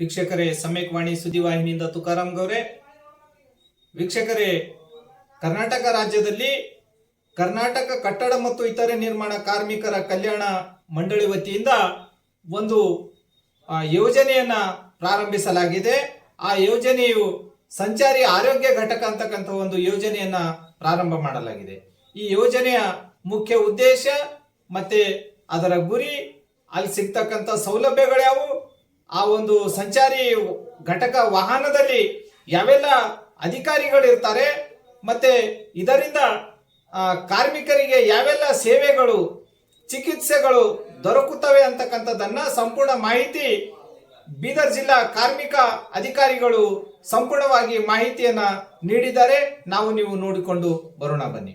ವೀಕ್ಷಕರೇ ಸಮ್ಯಕ್ ವಾಣಿ ಸುದ್ದಿವಾಹಿನಿಯಿಂದ ತುಕಾರಾಮ್ ಗೌರೆ. ವೀಕ್ಷಕರೇ, ಕರ್ನಾಟಕ ರಾಜ್ಯದಲ್ಲಿ ಕರ್ನಾಟಕ ಕಟ್ಟಡ ಮತ್ತು ಇತರೆ ನಿರ್ಮಾಣ ಕಾರ್ಮಿಕರ ಕಲ್ಯಾಣ ಮಂಡಳಿ ವತಿಯಿಂದ ಒಂದು ಯೋಜನೆಯನ್ನ ಪ್ರಾರಂಭಿಸಲಾಗಿದೆ. ಆ ಯೋಜನೆಯು ಸಂಚಾರಿ ಆರೋಗ್ಯ ಘಟಕ ಅಂತಕ್ಕಂಥ ಒಂದು ಯೋಜನೆಯನ್ನ ಪ್ರಾರಂಭ ಮಾಡಲಾಗಿದೆ. ಈ ಯೋಜನೆಯ ಮುಖ್ಯ ಉದ್ದೇಶ ಮತ್ತೆ ಅದರ ಗುರಿ, ಅಲ್ಲಿ ಸಿಗ್ತಕ್ಕಂಥ ಸೌಲಭ್ಯಗಳ್ಯಾವು ಆ ಒಂದು ಸಂಚಾರಿ ಘಟಕ ವಾಹನದಲ್ಲಿ ಯಾವೆಲ್ಲ ಅಧಿಕಾರಿಗಳು ಇರ್ತಾರೆ ಮತ್ತೆ ಇದರಿಂದ ಕಾರ್ಮಿಕರಿಗೆ ಯಾವೆಲ್ಲ ಸೇವೆಗಳು, ಚಿಕಿತ್ಸೆಗಳು ದೊರಕುತ್ತವೆ ಅಂತಕ್ಕಂಥದ್ದನ್ನ ಸಂಪೂರ್ಣ ಮಾಹಿತಿ ಬೀದರ್ ಜಿಲ್ಲಾ ಕಾರ್ಮಿಕ ಅಧಿಕಾರಿಗಳು ಸಂಪೂರ್ಣವಾಗಿ ಮಾಹಿತಿಯನ್ನ ನೀಡಿದ್ದಾರೆ. ನಾವು ನೀವು ನೋಡಿಕೊಂಡು ಬರೋಣ ಬನ್ನಿ.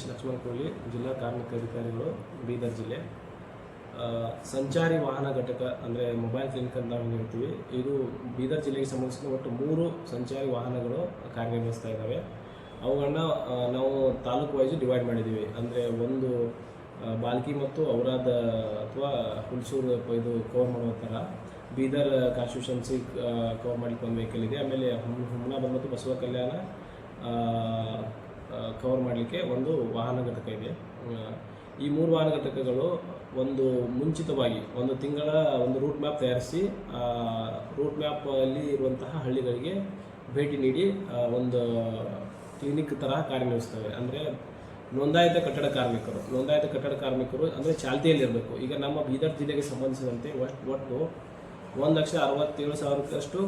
ಮಹೇಶ್ ಲಕ್ಷ್ಮಣ ಕೋಳಿ ಜಿಲ್ಲಾ ಕಾರ್ಮಿಕ ಅಧಿಕಾರಿಗಳು, ಬೀದರ್ ಜಿಲ್ಲೆ. ಸಂಚಾರಿ ವಾಹನ ಘಟಕ ಅಂದರೆ ಮೊಬೈಲ್ ಕ್ಲಿನಿಕ್ ಅಂತ ನಾವು ಹೇಳ್ತೀವಿ. ಇದು ಬೀದರ್ ಜಿಲ್ಲೆಗೆ ಸಂಬಂಧಿಸಿದ ಒಟ್ಟು ಮೂರು ಸಂಚಾರಿ ವಾಹನಗಳು ಕಾರ್ಯನಿರ್ವಹಿಸ್ತಾ ಇದ್ದಾವೆ. ಅವುಗಳನ್ನ ನಾವು ತಾಲೂಕು ವೈಸ್ ಡಿವೈಡ್ ಮಾಡಿದ್ದೀವಿ. ಅಂದರೆ ಒಂದು ಬಾಲ್ಕಿ ಮತ್ತು ಔರಾದ ಅಥವಾ ಹುಣಸೂರು ಇದು ಕವರ್ ಮಾಡುವ ಥರ ಬೀದರ್ ಕಾನ್ಸ್ಟಿಟ್ಯೂಷನ್ಸಿ ಕವರ್ ಮಾಡಲಿಕ್ಕೆ ಒಂದು ವೆಹಿಕಲ್ ಇದೆ. ಆಮೇಲೆ ಹುಮ್- ಹುಮ್ನಾಬಾದ್ ಮತ್ತು ಬಸವ ಕಲ್ಯಾಣ ಕವರ್ ಮಾಡಲಿಕ್ಕೆ ಒಂದು ವಾಹನ ಘಟಕ ಇದೆ. ಈ ಮೂರು ವಾಹನ ಘಟಕಗಳು ಒಂದು ಮುಂಚಿತವಾಗಿ, ಒಂದು ತಿಂಗಳ, ಒಂದು ರೂಟ್ ಮ್ಯಾಪ್ ತಯಾರಿಸಿ ರೂಟ್ ಮ್ಯಾಪಲ್ಲಿ ಇರುವಂತಹ ಹಳ್ಳಿಗಳಿಗೆ ಭೇಟಿ ನೀಡಿ ಒಂದು ಕ್ಲಿನಿಕ್ ಥರ ಕಾರ್ಯನಿರ್ವಹಿಸ್ತವೆ. ಅಂದರೆ ನೋಂದಾಯಿತ ಕಟ್ಟಡ ಕಾರ್ಮಿಕರು, ನೋಂದಾಯಿತ ಕಟ್ಟಡ ಕಾರ್ಮಿಕರು ಅಂದರೆ ಚಾಲ್ತಿಯಲ್ಲಿರಬೇಕು. ಈಗ ನಮ್ಮ ಬೀದರ್ ಜಿಲ್ಲೆಗೆ ಸಂಬಂಧಿಸಿದಂತೆ ಒಟ್ಟು ಒಟ್ಟು ಒಂದು ಲಕ್ಷ ಅರವತ್ತೇಳು ಸಾವಿರಕ್ಕಷ್ಟು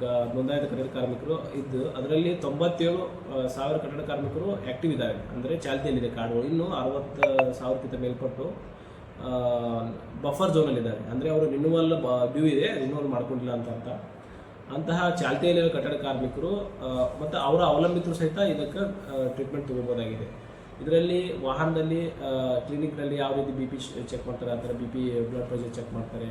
ಕ- ನೋಂದಾಯಿತ ಕಟ್ಟಡ ಕಾರ್ಮಿಕರು ಇದ್ದು, ಅದರಲ್ಲಿ ತೊಂಬತ್ತೇಳು ಸಾವಿರ ಕಟ್ಟಡ ಕಾರ್ಮಿಕರು ಆ್ಯಕ್ಟಿವ್ ಇದ್ದಾರೆ. ಅಂದರೆ ಚಾಲ್ತಿಯಲ್ಲಿದೆ ಕಾರ್ಡ್ಗಳು ಇನ್ನು ಅರವತ್ತು ಸಾವಿರಕ್ಕಿಂತ ಮೇಲ್ಪಟ್ಟು ಬಫರ್ ಝೋನಲ್ಲಿದ್ದಾರೆ ಅಂದರೆ ಅವರು ರಿನ್ಯೂವಲ್ ಡ್ಯೂ ಇದೆ ರಿನ್ಯೂವಲ್ ಮಾಡ್ಕೊಂಡಿಲ್ಲ ಅಂತ ಅರ್ಥ. ಅಂತಹ ಚಾಲ್ತಿಯಲ್ಲಿರೋ ಕಟ್ಟಡ ಕಾರ್ಮಿಕರು ಮತ್ತು ಅವರ ಅವಲಂಬಿತರು ಸಹಿತ ಇದಕ್ಕೆ ಟ್ರೀಟ್ಮೆಂಟ್ ತೊಗೋಬೋದಾಗಿದೆ ಇದರಲ್ಲಿ ವಾಹನದಲ್ಲಿ ಕ್ಲಿನಿಕ್ನಲ್ಲಿ ಯಾವ ರೀತಿ ಬಿ ಪಿ ಚೆಕ್ ಮಾಡ್ತಾರೆ ಆ ಥರ B P blood pressure check ಮಾಡ್ತಾರೆ.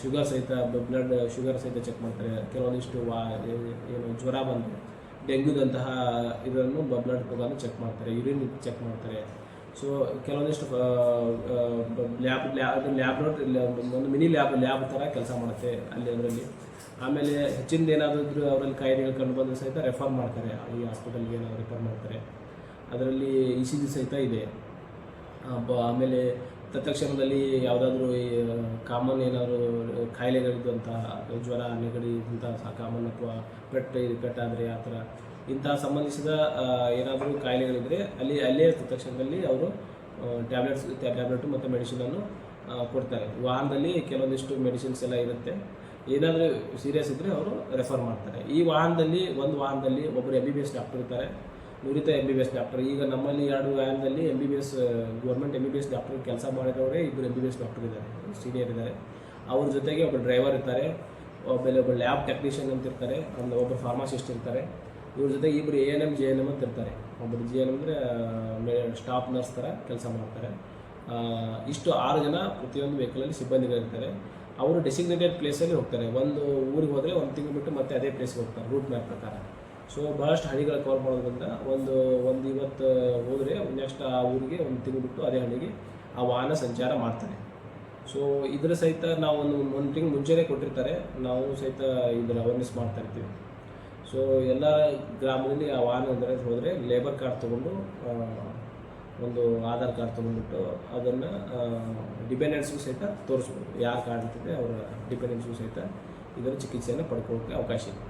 ಶುಗರ್ ಸಹಿತ ಬ್ಲಡ್ ಶುಗರ್ ಸಹಿತ ಚೆಕ್ ಮಾಡ್ತಾರೆ. ಕೆಲವೊಂದಿಷ್ಟು ವಾ ಏನು ಜ್ವರ ಬಂದರೆ, ಡೆಂಗ್ಯೂದಂತಹ ಇದನ್ನು ಬ್ಲಡ್ ಪ್ರೋಗ್ರಾಮ್ ಚೆಕ್ ಮಾಡ್ತಾರೆ ಯೂರಿನ್ ಚೆಕ್ ಮಾಡ್ತಾರೆ. ಸೊ ಕೆಲವೊಂದಿಷ್ಟು ಲ್ಯಾಬ್ ಲ್ಯಾಬ್ ಲ್ಯಾಬ್ ಒಂದು ಮಿನಿ ಲ್ಯಾಬ್ ಲ್ಯಾಬ್ ಥರ ಕೆಲಸ ಮಾಡುತ್ತೆ ಅಲ್ಲಿ ಅದರಲ್ಲಿ. ಆಮೇಲೆ ಹೆಚ್ಚಿಂದ ಏನಾದರೂ ಅವರಲ್ಲಿ ಕಾಯಿಲೆಗಳು ಕಂಡು ಬಂದರೂ ಸಹಿತ ರೆಫರ್ ಮಾಡ್ತಾರೆ. ಈ ಹಾಸ್ಪಿಟಲ್ಗೆ ಏನಾದರೂ ರೆಫರ್ ಮಾಡ್ತಾರೆ. ಅದರಲ್ಲಿ ಇ ಸಿ ಜಿ ಸಹಿತ ಇದೆ. ಆಮೇಲೆ ತತ್ಕ್ಷಣದಲ್ಲಿ ಯಾವುದಾದ್ರೂ ಕಾಮನ್ ಏನಾದರೂ ಕಾಯಿಲೆಗಳಿದ್ದಂತಹ ಜ್ವರ, ನೆಗಡಿ ಇಂತಹ ಕಾಮನ್ ಅಥವಾ ಪೆಟ್ ಪೆಟ್ಟಾದರೆ ಆ ಥರ, ಇಂಥ ಸಂಬಂಧಿಸಿದ ಏನಾದರೂ ಕಾಯಿಲೆಗಳಿದ್ದರೆ ಅಲ್ಲಿ, ಅಲ್ಲೇ ತತ್ಕ್ಷಣದಲ್ಲಿ ಅವರು ಟ್ಯಾಬ್ಲೆಟ್ಸ್ ಟ್ಯಾಬ್ಲೆಟು ಮತ್ತು ಮೆಡಿಸಿನನ್ನು ಕೊಡ್ತಾರೆ. ವಾಹನದಲ್ಲಿ ಕೆಲವೊಂದಿಷ್ಟು ಮೆಡಿಸಿನ್ಸ್ ಎಲ್ಲ ಇರುತ್ತೆ. ಏನಾದರೂ ಸೀರಿಯಸ್ ಇದ್ದರೆ ಅವರು ರೆಫರ್ ಮಾಡ್ತಾರೆ. ಈ ವಾಹನದಲ್ಲಿ, ಒಂದು ವಾಹನದಲ್ಲಿ ಒಬ್ಬರು M B B S doctor ಇರ್ತಾರೆ. ನುರಿತ M B B S doctor ಈಗ ನಮ್ಮಲ್ಲಿ ಎರಡು ವ್ಯಾನ್ದಲ್ಲಿ M B B S government M B B S doctor ಕೆಲಸ ಮಾಡಿದವರೇ ಇಬ್ಬರು M B B S doctor ಇದ್ದಾರೆ ಸೀನಿಯರ್ ಇದ್ದಾರೆ. ಅವ್ರ ಜೊತೆಗೆ ಒಬ್ಬ ಡ್ರೈವರ್ ಇರ್ತಾರೆ, ಆಮೇಲೆ ಒಬ್ಬ ಲ್ಯಾಬ್ ಟೆಕ್ನಿಷಿಯನ್ ಅಂತ ಇರ್ತಾರೆ ಒಂದು ಒಬ್ಬ ಫಾರ್ಮಾಸಿಸ್ಟ್ ಇರ್ತಾರೆ. ಇವ್ರ ಜೊತೆಗೆ ಇಬ್ಬರು A N M J N M ಅಂತ ಇರ್ತಾರೆ. ಒಬ್ಬರು ಜಿ ಎನ್ ಅಂದರೆ ಸ್ಟಾಫ್ ನರ್ಸ್ ಥರ ಕೆಲಸ ಮಾಡ್ತಾರೆ. ಇಷ್ಟು ಆರು ಜನ ಪ್ರತಿಯೊಂದು ವೆಹಿಕಲಲ್ಲಿ ಸಿಬ್ಬಂದಿಗಳಿರ್ತಾರೆ ಅವರು ಡೆಸಿಗ್ನೇಟೆಡ್ ಪ್ಲೇಸಲ್ಲಿ ಹೋಗ್ತಾರೆ. ಒಂದು ಊರಿಗೆ ಹೋದರೆ ಒಂದು ತಿಂಗಳು ಬಿಟ್ಟು ಮತ್ತೆ ಅದೇ ಪ್ಲೇಸ್ಗೆ ಹೋಗ್ತಾರೆ ರೂಟ್ ಮ್ಯಾಪ್ ಪ್ರಕಾರ. ಸೊ ಭಾಳಷ್ಟು ಹಳ್ಳಿಗಳ ಕವರ್ ಮಾಡೋದ್ರಿಂದ ಒಂದು ಒಂದು ಇವತ್ತು ಹೋದರೆ ನೆಕ್ಸ್ಟ್ ಆ ಊರಿಗೆ ಒಂದು ತಿಂಗಳು ಬಿಟ್ಟು ಅದೇ ಹಳ್ಳಿಗೆ ಆ ವಾಹನ ಸಂಚಾರ ಮಾಡ್ತಾರೆ. ಸೊ ಇದರ ಸಹಿತ ನಾವು ಒಂದು ಒಂದು ತಿಂಗಳು ಮುಂಚೆನೇ ಕೊಟ್ಟಿರ್ತಾರೆ. ನಾವು ಸಹಿತ ಇದರ ಅವೇರ್ನೆಸ್ ಮಾಡ್ತಾ ಇರ್ತೀವಿ. ಸೊ ಎಲ್ಲ ಗ್ರಾಮದಲ್ಲಿ ಆ ವಾಹನ ಅಂದರೆ ಹೋದರೆ ಲೇಬರ್ ಕಾರ್ಡ್ ತೊಗೊಂಡು ಒಂದು ಆಧಾರ್ ಕಾರ್ಡ್ ತೊಗೊಂಡ್ಬಿಟ್ಟು ಅದನ್ನು ಡಿಪೆಂಡೆನ್ಸ್ಗೂ ಸಹಿತ ತೋರಿಸ್ಬೋದು. ಯಾರು ಕಾರ್ಡ್ ಇರ್ತದೆ ಅವರ ಡಿಪೆಂಡೆನ್ಸ್ಗೂ ಸಹಿತ ಇದರ ಚಿಕಿತ್ಸೆಯನ್ನು ಪಡ್ಕೊಳ್ಳೋಕ್ಕೆ ಅವಕಾಶ ಇದೆ.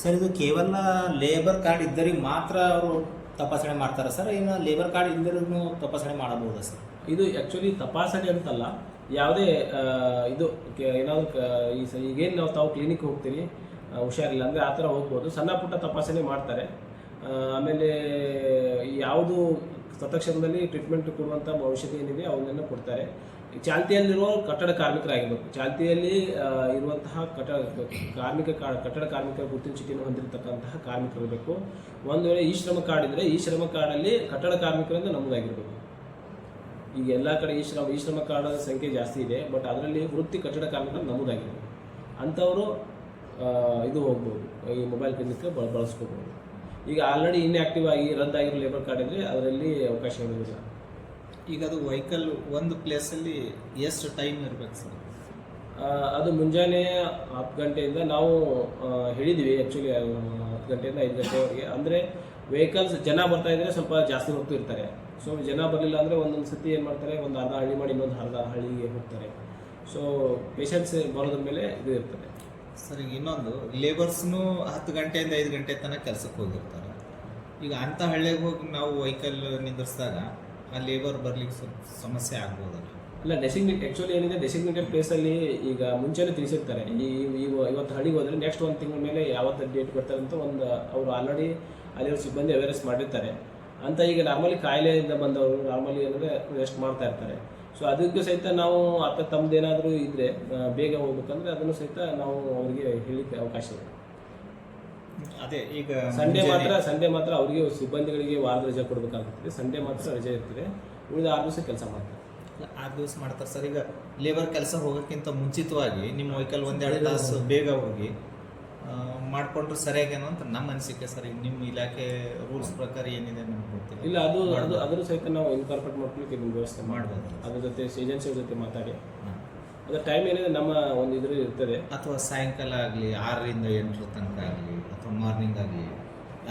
ಸರ್, ಇದು ಕೇವಲ ಲೇಬರ್ ಕಾರ್ಡ್ ಇದ್ದರಿಗೆ ಮಾತ್ರ ಅವರು ತಪಾಸಣೆ ಮಾಡ್ತಾರೆ ಸರ್? ಇನ್ನು ಲೇಬರ್ ಕಾರ್ಡ್ ಇಲ್ಲದಿರೋನು ತಪಾಸಣೆ ಮಾಡಬಹುದಾ ಸರ್? ಇದು ಆ್ಯಕ್ಚುಲಿ ತಪಾಸಣೆ ಅಂತಲ್ಲ, ಯಾವುದೇ ಇದು ಏನಾದ್ರು ಈ ಸ, ಈಗೇನು ನಾವು ತಾವು ಕ್ಲಿನಿಕ್ ಹೋಗ್ತೀವಿ ಹುಷಾರಿಲ್ಲ ಅಂದರೆ ಆ ಥರ ಹೋಗ್ಬೋದು. ಸಣ್ಣ ಪುಟ್ಟ ತಪಾಸಣೆ ಮಾಡ್ತಾರೆ. ಆಮೇಲೆ ಯಾವುದು ತತ್ಕ್ಷಣದಲ್ಲಿ ಟ್ರೀಟ್ಮೆಂಟ್ ಕೊಡುವಂಥ ಔಷಧಿ ಏನಿದೆ, ಅವನ್ನೆಲ್ಲ ಕೊಡ್ತಾರೆ. ಚಾಲ್ತಿಯಲ್ಲಿರುವ ಕಟ್ಟಡ ಕಾರ್ಮಿಕರಾಗಿರ್ಬೇಕು ಚಾಲ್ತಿಯಲ್ಲಿ ಇರುವಂತಹ ಕಟ್ಟಡ ಕಾರ್ಮಿಕ ಕಟ್ಟಡ ಕಾರ್ಮಿಕರ ಗುರುತಿನ ಚೀಟಿಯನ್ನು ಹೊಂದಿರತಕ್ಕಂತಹ ಕಾರ್ಮಿಕರಿರಬೇಕು ಒಂದು ವೇಳೆ ಈ ಶ್ರಮ ಕಾರ್ಡ್ ಇದ್ದರೆ ಈ ಶ್ರಮ ಕಾರ್ಡಲ್ಲಿ ಕಟ್ಟಡ ಕಾರ್ಮಿಕರಿಂದ ನಮೂದಾಗಿರ್ಬೇಕು. ಈಗ ಎಲ್ಲ ಕಡೆ ಈ ಶ್ರಮ ಈ ಶ್ರಮ ಕಾರ್ಡ್ ಸಂಖ್ಯೆ ಜಾಸ್ತಿ ಇದೆ, ಬಟ್ ಅದರಲ್ಲಿ ವೃತ್ತಿ ಕಟ್ಟಡ ಕಾರ್ಮಿಕರು ನಮೂದಾಗಿರಬೇಕು. ಅಂಥವರು ಇದು ಹೋಗ್ಬೋದು. ಈ ಮೊಬೈಲ್ ಕ್ಲಿನಿಕ್ ಬಳ ಬಳಸ್ಕೋಬೋದು. ಈಗ ಆಲ್ರೆಡಿ ಇನ್ಆಕ್ಟಿವ್ ಆಗಿ ರದ್ದಾಗಿರೋ ಲೇಬರ್ ಕಾರ್ಡ್ ಇದ್ರೆ ಅದರಲ್ಲಿ ಅವಕಾಶ ಇರೋದಿಲ್ಲ ಈಗ ಅದು ವೆಹಿಕಲ್ ಒಂದು ಪ್ಲೇಸಲ್ಲಿ ಎಷ್ಟು ಟೈಮ್ ಇರಬೇಕು ಸರ್ ಅದು ಮುಂಜಾನೆ ಹತ್ತು ಗಂಟೆಯಿಂದ ನಾವು ಹೇಳಿದ್ವಿ ಆ್ಯಕ್ಚುಲಿ ಹತ್ತು ಗಂಟೆಯಿಂದ ಐದು ಗಂಟೆವರೆಗೆ. ಅಂದರೆ ವೆಹಿಕಲ್ಸ್ ಜನ ಬರ್ತಾ ಇದ್ರೆ ಸ್ವಲ್ಪ ಜಾಸ್ತಿ ಹೊತ್ತು ಇರ್ತಾರೆ. ಸೊ ಜನ ಬರಲಿಲ್ಲ ಅಂದರೆ ಒಂದೊಂದು ಸತಿ ಏನು ಮಾಡ್ತಾರೆ ಒಂದು ಅರ್ಧ ಹಳ್ಳಿ ಮಾಡಿ ಇನ್ನೊಂದು ಅರ್ಧ ಹಳ್ಳಿಗೆ ಹೋಗ್ತಾರೆ. ಸೊ ಪೇಷಂಟ್ಸ್ ಬರೋದ್ರ ಮೇಲೆ ಇದು ಇರ್ತದೆ. ಸರ್ ಈಗ ಇನ್ನೊಂದು ಲೇಬರ್ಸ್ನು ಹತ್ತು ಗಂಟೆಯಿಂದ ಐದು ಗಂಟೆ ತನಕ ಕೆಲಸಕ್ಕೆ ಹೋಗಿರ್ತಾರೆ. ಈಗ ಅಂಥ ಹಳ್ಳಿಗೆ ಹೋಗಿ ನಾವು ವೆಹಿಕಲ್ ನಿಂದಿರಿಸಿದಾಗ ಆ ಲೇಬರ್ ಬರ್ಲಿಕ್ಕೆ ಸ್ವಲ್ಪ ಸಮಸ್ಯೆ ಆಗ್ಬೋದಲ್ಲ. ಇಲ್ಲ ಡೆಸಿಗ್ನೇಟ್ ಆ್ಯಕ್ಚುಲಿ ಏನಿದೆ ಡೆಸಿಗ್ನೇಟೆಡ್ ಪ್ಲೇಸಲ್ಲಿ ಈಗ ಮುಂಚೆನೇ ತಿಳಿಸಿರ್ತಾರೆ. ಈ ಇವತ್ತು ಹಳ್ಳಿಗೆ ಹೋದರೆ ನೆಕ್ಸ್ಟ್ ಒಂದು ತಿಂಗಳ ಮೇಲೆ ಯಾವತ್ತು ಡೇಟ್ ಬರ್ತಾರೆ ಅಂತ ಒಂದು, ಅವರು ಆಲ್ರೆಡಿ ಅಲ್ಲಿರೋ ಸಿಬ್ಬಂದಿ ಅವೇರ್ನೆಸ್ ಮಾಡಿರ್ತಾರೆ. ಅಂತ ಈಗ ನಾರ್ಮಲಿ ಕಾಯಿಲೆಯಿಂದ ಬಂದವರು ನಾರ್ಮಲಿ ಏನಂದರೆ ರೆಸ್ಟ್ ಮಾಡ್ತಾ ಇರ್ತಾರೆ. ಸೊ ಅದಕ್ಕೂ ಸಹಿತ ನಾವು ಅತ್ತ ತಮ್ಮದೇನಾದರೂ ಇದ್ದರೆ ಬೇಗ ಹೋಗ್ಬೇಕಂದ್ರೆ ಅದನ್ನು ಸಹಿತ ನಾವು ಅವರಿಗೆ ಹೇಳಲಿಕ್ಕೆ ಅವಕಾಶ ಇದೆ. ಅದೇ ಈಗ ಸಂಡೇ ಮಾತ್ರ ಸಂಡೇ ಮಾತ್ರ ಅವರಿಗೆ ಸಿಬ್ಬಂದಿಗಳಿಗೆ ವಾರದ ರಜೆ ಕೊಡಬೇಕಾಗುತ್ತದೆ. ಸಂಡೇ ಮಾತ್ರ ರಜೆ ಇರ್ತದೆ. ಉಳಿದ ಆರು ದಿವಸ ಕೆಲಸ ಮಾಡ್ತಾರೆ. ಆರು ದಿವಸ ಮಾಡ್ತಾರೆ ಸರ್. ಈಗ ಲೇಬರ್ ಕೆಲಸ ಹೋಗೋಕ್ಕಿಂತ ಮುಂಚಿತವಾಗಿ ನಿಮ್ಮ ವೆಹಿಕಲ್ ಒಂದೆರಡು ತಾಸು ಬೇಗ ಹೋಗಿ ಮಾಡ್ಕೊಂಡ್ರೆ ಸರಿಯಾಗೇನೋ ಅಂತ ನಮ್ಮ ಅನಿಸಿಕೆ ಸರ್. ಈಗ ನಿಮ್ಮ ಇಲಾಖೆ ರೂಲ್ಸ್ ಪ್ರಕಾರ ಏನಿದೆ ನಮ್ಗೆ ಗೊತ್ತಿಲ್ಲ. ಇಲ್ಲ ಅದು ಅದು ಅದರ ಸಹಿತ ನಾವು ಇನ್ಕಾರ್ಪೊರೇಟ್ ಮಾಡ್ಕೊಳ್ಳಿಕ್ಕೆ ನಿಮ್ಮ ವ್ಯವಸ್ಥೆ ಮಾಡ್ಬೋದು. ಅದ್ರ ಜೊತೆ ಏಜೆನ್ಸಿಯವ್ರ ಜೊತೆ ಮಾತಾಡಿ. ಅದ್ರ ಟೈಮ್ ಏನಿದೆ ನಮ್ಮ ಒಂದು ಇದ್ರ ಇರ್ತದೆ. ಅಥವಾ ಸಾಯಂಕಾಲ ಆಗಲಿ ಆರರಿಂದ ಎಂಟರ ತನಕ ಆಗಲಿ ಅಥವಾ ಮಾರ್ನಿಂಗ್ ಆಗಲಿ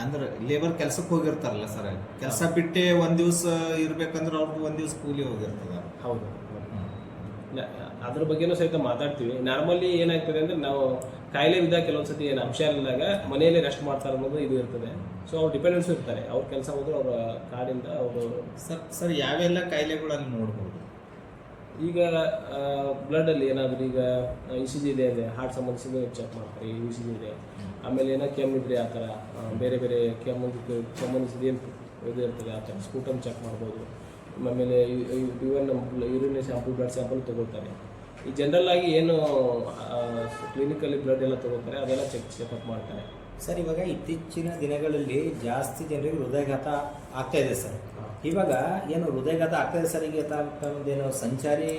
ಅಂದ್ರೆ ಲೇಬರ್ ಕೆಲ್ಸಕ್ಕೆ ಹೋಗಿರ್ತಾರಲ್ಲ ಸರ್. ಕೆಲಸ ಬಿಟ್ಟೆ ಒಂದು ದಿವಸ ಇರ್ಬೇಕಂದ್ರೆ ಅವ್ರಿಗೆ ಒಂದು ದಿವಸ ಕೂಲಿ ಹೋಗಿರ್ತದ. ಹೌದು. ಅದ್ರ ಬಗ್ಗೆನೂ ಸಹಿತ ಮಾತಾಡ್ತೀವಿ. ನಾರ್ಮಲಿ ಏನಾಗ್ತದೆ ಅಂದ್ರೆ ನಾವು ಕಾಯಿಲೆ ಕೆಲವೊಂದು ಕೆಲವೊಂದ್ಸತಿ ಏನು ಅಂಶ ಇಲ್ಲದಾಗ ಮನೆಯಲ್ಲಿ ರೆಸ್ಟ್ ಮಾಡ್ತಾರೆ ಅನ್ನೋದು ಇದು ಇರ್ತದೆ. ಸೊ ಅವ್ರು ಡಿಪೆಂಡೆನ್ಸ್ ಇರ್ತಾರೆ. ಅವ್ರ ಕೆಲಸ ಹೋದ್ರೆ ಅವರ ಕಾಡಿಂದ ಅವರು ಸರ್ ಸರ್ ಯಾವೆಲ್ಲ ಕಾಯಿಲೆಗಳನ್ನು ನೋಡ್ಬೋದು? ಈಗ ಬ್ಲಡಲ್ಲಿ ಏನಾದರೂ ಈಗ ಇ ಸಿ ಜಿ ಇದೆ ಅದೇ ಹಾರ್ಟ್ ಸಂಬಂಧಿಸಿದ ಚೆಕ್ ಮಾಡ್ತಾರೆ ಇ ಸಿ ಜಿ ಇದೆ. ಆಮೇಲೆ ಏನೋ ಕೆಮ್ಮಿದ್ರೆ ಆ ಥರ ಬೇರೆ ಬೇರೆ ಕೆಮ್ಮು ಸಂಬಂಧಿಸಿದ ಏನು ಇದು ಇರ್ತದೆ ಆ ಥರ ಸ್ಕೂಟಮ್ ಚೆಕ್ ಮಾಡ್ಬೋದು. ಆಮೇಲೆ even urine sample blood sample ತೊಗೊಳ್ತಾರೆ. ಈ ಜನರಲ್ ಆಗಿ ಏನು ಕ್ಲಿನಿಕಲ್ಲಿ ಬ್ಲಡ್ ಎಲ್ಲ ತಗೋತಾರೆ ಅದೆಲ್ಲ ಚೆಕ್ ಚೆಕಪ್ ಮಾಡ್ತಾರೆ. ಸರ್ ಇವಾಗ ಇತ್ತೀಚಿನ ದಿನಗಳಲ್ಲಿ ಜಾಸ್ತಿ ಜನರಿಗೆ ಹೃದಯಘಾತ ಆಗ್ತಾ ಇದೆ ಸರ್. ಇವಾಗ ಏನು ಹೃದಯಘಾತ ಆಗ್ತಾ ಇದೆ ಸರ್ ಈಗ ಏನು ಸಂಚಾರಿ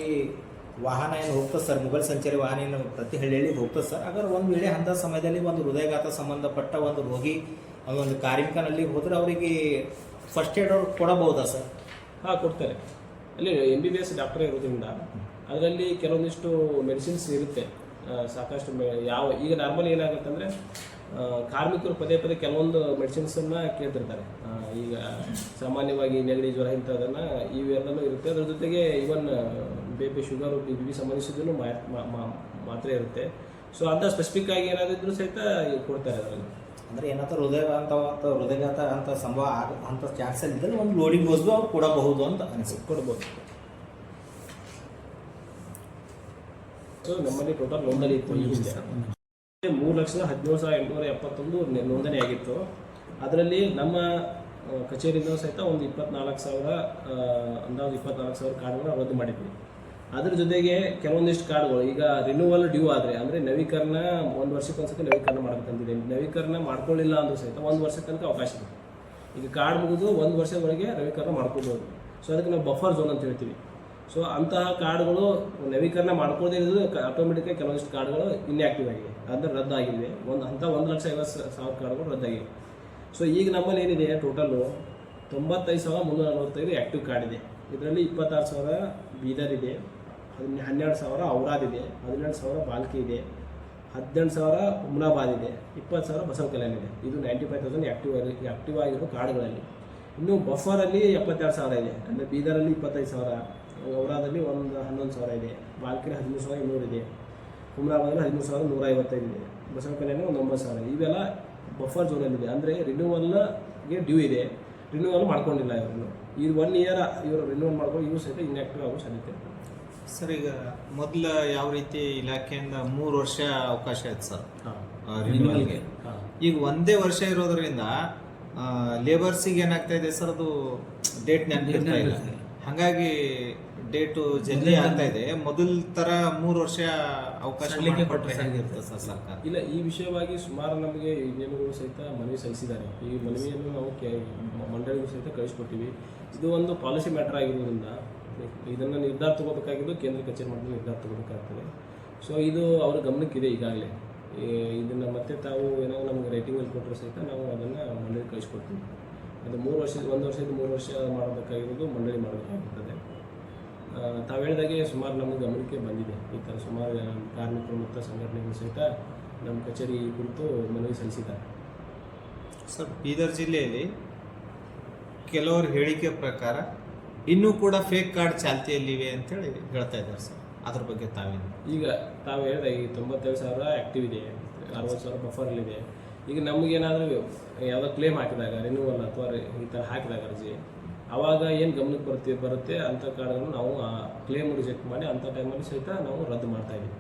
ವಾಹನ ಏನು ಹೋಗ್ತದೆ ಸರ್ ಮೊಬೈಲ್ ಸಂಚಾರಿ ವಾಹನ ಏನು ಪ್ರತಿ ಹಳ್ಳಿಯಲ್ಲಿ ಹೋಗ್ತದೆ ಸರ್. ಹಾಗಾದ್ರೆ ಒಂದು ವೇಳೆ ಅಂಥ ಸಮಯದಲ್ಲಿ ಒಂದು ಹೃದಯಘಾತ ಸಂಬಂಧಪಟ್ಟ ಒಂದು ರೋಗಿ ಒಂದು ಕಾರ್ಮಿಕನಲ್ಲಿ ಹೋದರೆ ಅವರಿಗೆ ಫಸ್ಟ್ ಏಡ್ ಅವ್ರು ಕೊಡಬಹುದಾ ಸರ್? ಹಾಂ ಕೊಡ್ತಾರೆ. ಅಲ್ಲಿ M B B S doctor ಇರೋದ್ರಿಂದ ಅದರಲ್ಲಿ ಕೆಲವೊಂದಿಷ್ಟು ಮೆಡಿಸಿನ್ಸ್ ಇರುತ್ತೆ. ಸಾಕಷ್ಟು ಮೆ- ಯಾವ ಈಗ ನಾರ್ಮಲಿ ಏನಾಗುತ್ತೆ ಅಂದರೆ ಕಾರ್ಮಿಕರು ಪದೇ ಪದೇ ಕೆಲವೊಂದು ಮೆಡಿಸಿನ್ಸನ್ನು ಕೇಳ್ತಿರ್ತಾರೆ. ಈಗ ಸಾಮಾನ್ಯವಾಗಿ ನೆಗಡಿ ಜ್ವರ ಇಂಥದನ್ನು ಇವೆಲ್ಲನೂ ಇರುತ್ತೆ. ಅದ್ರ ಜೊತೆಗೆ even B P sugar B P ಸಂಬಂಧಿಸಿದ್ರು ಮಾತ್ರೆ ಇರುತ್ತೆ. ಸೊ ಅಂತ ಸ್ಪೆಸಿಫಿಕ್ ಆಗಿ ಏನಾದಿದ್ರು ಸಹಿತ ಕೊಡ್ತಾರೆ ಅದರಲ್ಲಿ. ಅಂದರೆ ಏನಾದ್ರು ಹೃದಯಘಾತ ಅಂತ ಹೃದಯಘಾತ ಅಂತ ಸಂಭವ ಆಗ ಅಂತ ಚಾನ್ಸಲ್ಲಿ ಇದ್ದರೆ ಒಂದು ಲೋಡಿಂಗ್ ಡೋಸ್ಗೂ ಅವ್ರು ಕೊಡಬಹುದು ಅಂತ ಅನಿಸುತ್ತೆ. ಕೊಡ್ಬೋದು ಸೊ ನಮ್ಮಲ್ಲಿ ಟೋಟಲ್ ನೋಂದಣಿ ಇತ್ತು ಈ ಮೂರು ಲಕ್ಷದ ಹದಿನೇಳು ಸಾವಿರ ಎಂಟುನೂರ ಎಪ್ಪತ್ತೊಂದು ನೋಂದಣಿ ಆಗಿತ್ತು. ಅದರಲ್ಲಿ ನಮ್ಮ ಕಚೇರಿಯಿಂದ ಸಹಿತ ಒಂದು ಇಪ್ಪತ್ನಾಲ್ಕು ಸಾವಿರ ಅಂದಾಜು ಇಪ್ಪತ್ನಾಲ್ಕು ಸಾವಿರ ಕಾರ್ಡ್ಗಳನ್ನ ರದ್ದು ಮಾಡಿದ್ವಿ. ಅದ್ರ ಜೊತೆಗೆ ಕೆಲವೊಂದಿಷ್ಟು ಕಾರ್ಡ್ಗಳು, ಈಗ ರಿನ್ಯೂವಲ್ ಡ್ಯೂ ಆದರೆ, ಅಂದರೆ ನವೀಕರಣ ಒಂದು ವರ್ಷಕ್ಕೆ ಒಂದ್ಸತಿ ನವೀಕರಣ ಮಾಡಬೇಕಂತಿದೆ ನವೀಕರಣ ಮಾಡ್ಕೊಳ್ಳಿಲ್ಲ ಅಂದ್ರೂ ಸಹಿತ ಒಂದು ವರ್ಷಕ್ಕಂತ ಅವಕಾಶ ಇದೆ. ಈಗ ಕಾರ್ಡ್ ಮುಗಿದು ಒಂದು ವರ್ಷದವರೆಗೆ ನವೀಕರಣ ಮಾಡ್ಕೋಬೋದು. ಸೊ ಅದಕ್ಕೆ ನಾವು ಬಫರ್ ಝೋನ್ ಅಂತ ಹೇಳ್ತೀವಿ. ಸೊ ಅಂತಹ ಕಾರ್ಡ್ಗಳು ನವೀಕರಣ ಮಾಡ್ಕೊಳ್ದೇ ಇರೋದು ಆಟೋಮೆಟಿಕಾಗಿ ಕೆಲವೊಂದಿಷ್ಟು ಕಾರ್ಡ್ಗಳು ಇನ್ಆಕ್ಟಿವ್ ಆಗಿದೆ ಅಂದರೆ ರದ್ದಾಗಿವೆ. ಒಂದು ಅಂತ ಒಂದು ಲಕ್ಷ ಐವತ್ತು ಸಾವಿರ ಕಾರ್ಡ್ಗಳು ರದ್ದಾಗಿವೆ. ಸೊ ಈಗ ನಮ್ಮಲ್ಲಿ ಏನಿದೆ ಟೋಟಲು ತೊಂಬತ್ತೈದು ಸಾವಿರ ಮುನ್ನೂರ ನಲವತ್ತೈದು ಆ್ಯಕ್ಟಿವ್ ಕಾರ್ಡ್ ಇದೆ. ಇದರಲ್ಲಿ ಇಪ್ಪತ್ತಾರು ಸಾವಿರ ಬೀದರ್ ಇದೆ. ಹನ್ನೆ- ಹನ್ನೆರಡು ಸಾವಿರ ಔರಾದ್ ಇದೆ. ಹದಿನೆಂಟು ಸಾವಿರ ಬಾಲ್ಕಿ ಇದೆ. ಹದಿನೆಂಟು ಸಾವಿರ ಹುಮ್ನಾಬಾದ್ ಇದೆ. ಇಪ್ಪತ್ತು ಸಾವಿರ ಬಸವ ಕಲ್ಯಾಣ ಇದೆ. ಇದು ninety five thousand active active ಆಗಿರೋ ಕಾರ್ಡ್ಗಳಲ್ಲಿ. ಇನ್ನು ಬಫರಲ್ಲಿ ಎಪ್ಪತ್ತೆರಡು ಸಾವಿರ ಇದೆ. ಅಂದರೆ ಬೀದರಲ್ಲಿ ಇಪ್ಪತ್ತೈದು ಸಾವಿರ. ಔರಾದಲ್ಲಿ ಒಂದು ಹನ್ನೊಂದು ಸಾವಿರ ಇದೆ. ಬಾಲ್ಕಿರಿ ಹದಿಮೂರು ಸಾವಿರ ಇನ್ನೂರು ಇದೆ. ಕುಮರಾಬಾದಲ್ಲಿ ಹದಿಮೂರು ಸಾವಿರ ನೂರ ಐವತ್ತೈದು ಇದೆ. ಬಸವ ಕಲ್ಯಾಣ ಒಂದು ಒಂಬತ್ತು ಸಾವಿರ ಇವೆಲ್ಲ ಬಫರ್ ಝೋನಲ್ಲಿದೆ ಅಂದರೆ ರಿನ್ಯೂವಲ್ಗೆ ಡ್ಯೂ ಇದೆ. ರಿನ್ಯೂವಲ್ ಮಾಡ್ಕೊಂಡಿಲ್ಲ ಇವರು. ಇದು ಒನ್ ಇಯರ್ ಇವರು ರಿನ್ಯೂವಲ್ ಮಾಡ್ಕೊಂಡು ಇವರು ಸಹಿತ ಇನ್ಆಕ್ಟಿವ್ ಆಗೋ ಸಾಧ್ಯತೆ. ಸರ್ ಈಗ ಮೊದಲ ಯಾವ ರೀತಿ ಇಲಾಖೆಯಿಂದ ಮೂರು ವರ್ಷ ಅವಕಾಶ ಆಯ್ತು ಸರ್? ರಿನ್ಯೂವಲ್ಗೆ ಈಗ ಒಂದೇ ವರ್ಷ ಇರೋದ್ರಿಂದ ಲೇಬರ್ಸಿಗೆ ಏನಾಗ್ತಾ ಇದೆ ಸರ್ ಅದು ಡೇಟ್ ನೆನಪಿರ್ತಾ ಇಲ್ಲ. ಹಾಗಾಗಿ ಡೇಟು ಜಲ್ದಿ ಆಗ್ತಾ ಇದೆ. ಮೊದಲ ತರ ಮೂರು ವರ್ಷ ಅವಕಾಶ ಕೊಟ್ಟರೆ ಹೇಗಿರುತ್ತೆ ಹೇಗಿರ್ತದೆ ಸರ್ ಸರ್ಕಾರ? ಇಲ್ಲ ಈ ವಿಷಯವಾಗಿ ಸುಮಾರು ನಮಗೆ ಇಂಜಿನಿಯರ್ಗಳು ಸಹಿತ ಮನವಿ ಸಲ್ಲಿಸಿದ್ದಾರೆ. ಈ ಮನವಿಯನ್ನು ನಾವು ಕೆ ಮಂಡಳಿಗೂ ಸಹಿತ ಕಳಿಸ್ಕೊಟ್ಟಿವಿ. ಇದು ಒಂದು ಪಾಲಿಸಿ ಮ್ಯಾಟರ್ ಆಗಿರೋದ್ರಿಂದ ಇದನ್ನು ನಿರ್ಧಾರ ತಗೋಬೇಕಾಗಿದ್ದು ಕೇಂದ್ರ ಕಚೇರಿ ಮಟ್ಟದಲ್ಲಿ ನಿರ್ಧಾರ ತಗೋಬೇಕಾಗ್ತದೆ. ಸೊ ಇದು ಅವ್ರ ಗಮನಕ್ಕಿದೆ ಈಗಾಗಲೇ. ಇದನ್ನು ಮತ್ತೆ ತಾವು ಏನೋ ನಮಗೆ ರೇಟಿಂಗಲ್ಲಿ ಕೊಟ್ಟರು ಸಹಿತ ನಾವು ಅದನ್ನು ಮಂಡಳಿ ಕಳಿಸ್ಕೊಡ್ತೀವಿ. ಅದು ಮೂರು ವರ್ಷ ಒಂದು ವರ್ಷದಿಂದ ಮೂರು ವರ್ಷ ಮಾಡಬೇಕಾಗಿರೋದು ಮಂಡಳಿ ಮಾಡಬೇಕಾಗಿರ್ತದೆ ಆ, ತಾವು ಹೇಳಿದಾಗೆ ಸುಮಾರು ನಮ್ಮ ಗಮನಕ್ಕೆ ಬಂದಿದೆ. ಈ ಥರ ಸುಮಾರು ಕಾರ್ಮಿಕರು ಮತ್ತು ಸಂಘಟನೆಗಳು ಸಹಿತ ನಮ್ಮ ಕಚೇರಿ ಕುರಿತು ಮನವಿ ಸಲ್ಲಿಸಿದ್ದಾರೆ. ಸರ್ ಬೀದರ್ ಜಿಲ್ಲೆಯಲ್ಲಿ ಕೆಲವರ ಹೇಳಿಕೆ ಪ್ರಕಾರ ಇನ್ನೂ ಕೂಡ ಫೇಕ್ ಕಾರ್ಡ್ ಚಾಲ್ತಿಯಲ್ಲಿವೆ ಅಂತೇಳಿ ಹೇಳ್ತಾ ಇದ್ದಾರೆ ಸರ್. ಅದ್ರ ಬಗ್ಗೆ ತಾವೇನು? ಈಗ ತಾವು ಹೇಳಿದ ಈ ತೊಂಬತ್ತೈದು ಸಾವಿರ ಆ್ಯಕ್ಟಿವ್ ಇದೆ ಅರವತ್ತು ಸಾವಿರ ಬಫರ್ಲಿದೆ ಈಗ ನಮಗೇನಾದರೂ ಯಾವುದೋ ಕ್ಲೇಮ್ ಹಾಕಿದಾಗ ರಿನ್ಯೂವಲ್ ಅಥವಾ ಈ ಥರ ಹಾಕಿದಾಗ ಅರ್ಜಿ ಆವಾಗ ಏನು ಗಮನಕ್ಕೆ ಬರುತ್ತೆ ಬರುತ್ತೆ ಅಂಥ ಕಾರ್ಡ್ಗಳನ್ನು ನಾವು ಕ್ಲೇಮ್ ರಿಜೆಕ್ಟ್ ಮಾಡಿ ಅಂಥ ಟೈಮಲ್ಲಿ ಸಹಿತ ನಾವು ರದ್ದು ಮಾಡ್ತಾ ಇದ್ದೀವಿ.